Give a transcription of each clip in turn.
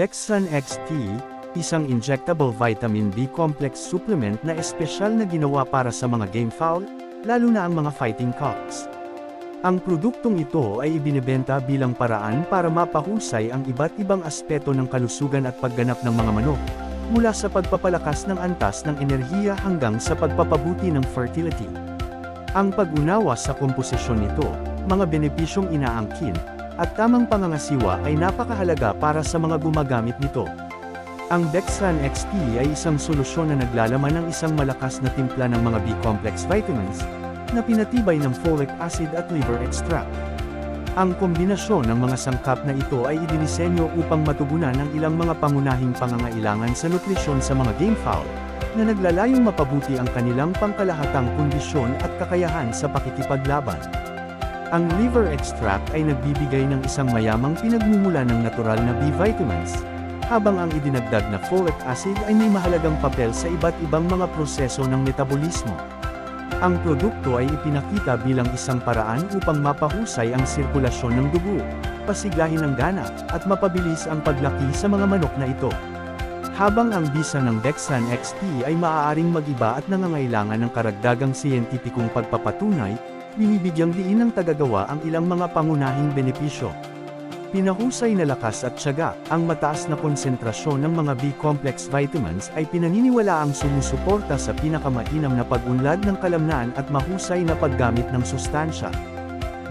Bexsan XP, isang injectable vitamin B complex supplement na espesyal na ginawa para sa mga game foul, lalo na ang mga fighting cocks. Ang produktong ito ay ibinebenta bilang paraan para mapahusay ang iba't ibang aspeto ng kalusugan at pagganap ng mga manok, mula sa pagpapalakas ng antas ng enerhiya hanggang sa pagpapabuti ng fertility. Ang pag-unawa sa komposisyon nito, mga benepisyong inaangkin, at tamang pangangasiwa ay napakahalaga para sa mga gumagamit nito. Ang Dexan XP ay isang solusyon na naglalaman ng isang malakas na timpla ng mga B-complex vitamins, na pinatibay ng folic acid at liver extract. Ang kombinasyon ng mga sangkap na ito ay idinisenyo upang matugunan ang ilang mga pangunahing pangangailangan sa nutrisyon sa mga game na naglalayong mapabuti ang kanilang pangkalahatang kondisyon at kakayahan sa pakikipaglaban. Ang liver extract ay nagbibigay ng isang mayamang pinagmumula ng natural na B vitamins, habang ang idinagdag na folic acid ay may mahalagang papel sa iba't ibang mga proseso ng metabolismo. Ang produkto ay ipinakita bilang isang paraan upang mapahusay ang sirkulasyon ng dugo, pasiglahin ang gana, at mapabilis ang paglaki sa mga manok na ito. Habang ang bisa ng Dexan XP ay maaaring magiba at nangangailangan ng karagdagang siyentipikong pagpapatunay, binibigyang diin ng tagagawa ang ilang mga pangunahing benepisyo. Pinahusay na lakas at tiyaga, ang mataas na konsentrasyon ng mga B-complex vitamins ay pinaniniwala ang sumusuporta sa pinakamainam na pag-unlad ng kalamnan at mahusay na paggamit ng sustansya.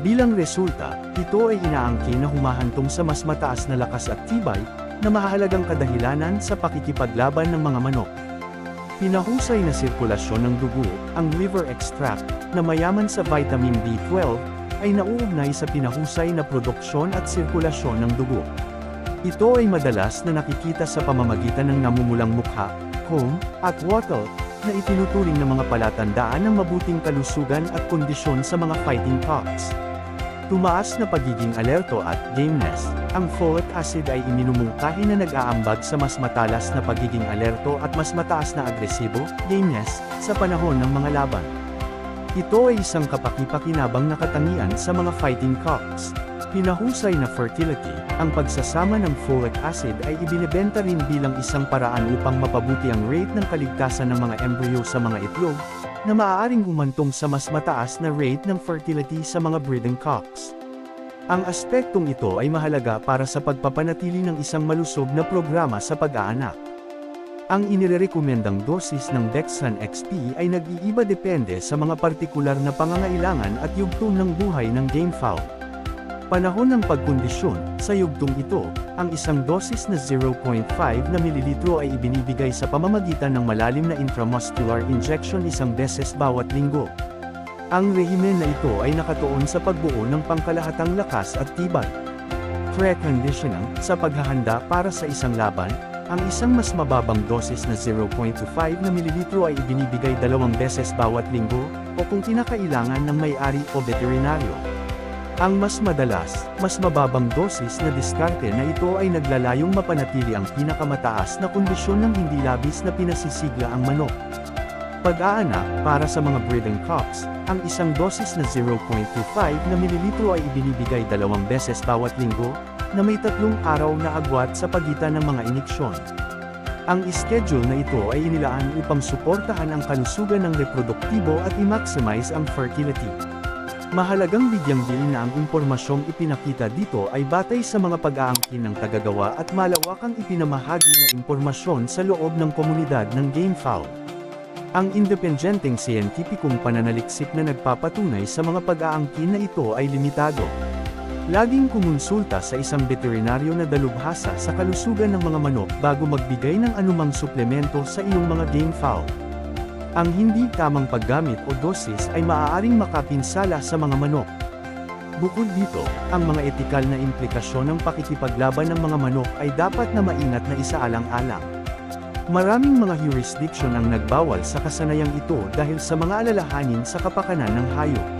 Bilang resulta, ito ay inaangkin na humahantong sa mas mataas na lakas at tibay, na mahalagang kadahilanan sa pakikipaglaban ng mga manok. Pinahusay na sirkulasyon ng dugo, ang liver extract, na mayaman sa vitamin B12, ay nauugnay sa pinahusay na produksyon at sirkulasyon ng dugo. Ito ay madalas na nakikita sa pamamagitan ng namumulang mukha, comb, at wattle, na itinuturing ng mga palatandaan ng mabuting kalusugan at kondisyon sa mga fighting cocks. Tumaas na pagiging alerto at gameness, ang folic acid ay iminumungkahi na nag-aambag sa mas matalas na pagiging alerto at mas mataas na agresibo, gameness, sa panahon ng mga laban. Ito ay isang kapaki-pakinabang na katangian sa mga fighting cocks. Pinahusay na fertility, ang pagsasama ng folic acid ay ibinebenta rin bilang isang paraan upang mapabuti ang rate ng kaligtasan ng mga embryo sa mga itlog, na maaaring humantong sa mas mataas na rate ng fertility sa mga breeding cocks. Ang aspektong ito ay mahalaga para sa pagpapanatili ng isang malusog na programa sa pag-aanak. Ang inirekomendang dosis ng Dexan XP ay nag-iiba depende sa mga partikular na pangangailangan at yugtong ng buhay ng game fowl. Panahon ng pagkondisyon, sa yugtong ito, ang isang dosis na 0.5 na mililitro ay ibinibigay sa pamamagitan ng malalim na intramuscular injection isang beses bawat linggo. Ang rehimen na ito ay nakatuon sa pagbuo ng pangkalahatang lakas at tibay. Preconditioning, sa paghahanda para sa isang laban, ang isang mas mababang dosis na 0.25 na mililitro ay ibinibigay dalawang beses bawat linggo, o kung kinakailangan ng may-ari o veterinaryo. Ang mas madalas, mas mababang dosis na diskarte na ito ay naglalayong mapanatili ang pinakamataas na kondisyon ng hindi labis na pinasisigla ang manok. Pag-aanak, para sa mga breeding cocks, ang isang dosis na 0.25 na mililitro ay ibinibigay dalawang beses bawat linggo, na may tatlong araw na agwat sa pagitan ng mga iniksyon. Ang schedule na ito ay inilaan upang suportahan ang kalusugan ng reproduktibo at i-maximize ang fertility. Mahalagang bigyang diin na ang impormasyong ipinakita dito ay batay sa mga pag-aangkin ng tagagawa at malawakang ipinamahagi na impormasyon sa loob ng komunidad ng game fowl. Ang independenteng siyentipikong pananaliksik na nagpapatunay sa mga pag-aangkin na ito ay limitado. Laging kumonsulta sa isang veterinaryo na dalubhasa sa kalusugan ng mga manok bago magbigay ng anumang suplemento sa iyong mga game fowl. Ang hindi tamang paggamit o dosis ay maaaring makapinsala sa mga manok. Bukod dito, ang mga etikal na implikasyon ng pakikipaglaban ng mga manok ay dapat na maingat na isaalang-alang. Maraming mga jurisdiction ang nagbawal sa kasanayang ito dahil sa mga alalahanin sa kapakanan ng hayop.